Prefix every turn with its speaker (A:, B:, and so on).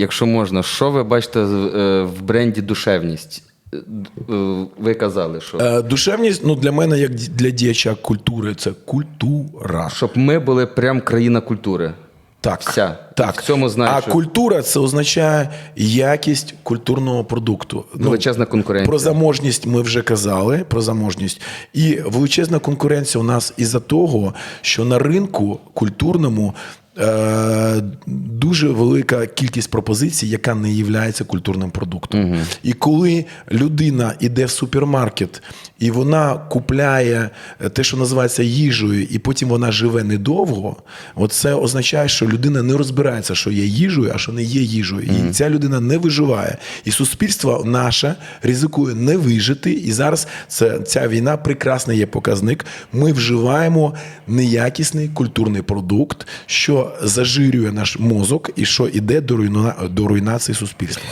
A: якщо можна, що ви бачите е, в бренді душевність? Е, Ви казали, що
B: Е, Душевність, ну для мене, як для діяча культури, це культура.
A: щоб ми були прям країна культури.
B: Так,
A: Вся.
B: так.
A: В цьому знаю,
B: а
A: що-
B: культура це означає якість культурного продукту. Ну,
A: Величезна конкуренція.
B: Про заможність ми вже казали. Про заможність. І величезна конкуренція у нас із-за того, що на ринку культурному. Е, Дуже велика кількість пропозицій, яка не є культурним продуктом. І коли людина йде в супермаркет і вона купляє те, що називається їжею, і потім вона живе недовго, от це означає, що людина не розбирається, що є їжею, а що не є їжею. І ця людина не виживає. І суспільство наше ризикує не вижити. І зараз це, ця війна прекрасний є показник. Ми вживаємо неякісний культурний продукт, зажирює наш мозок і що йде до руйна- до руйнації суспільства.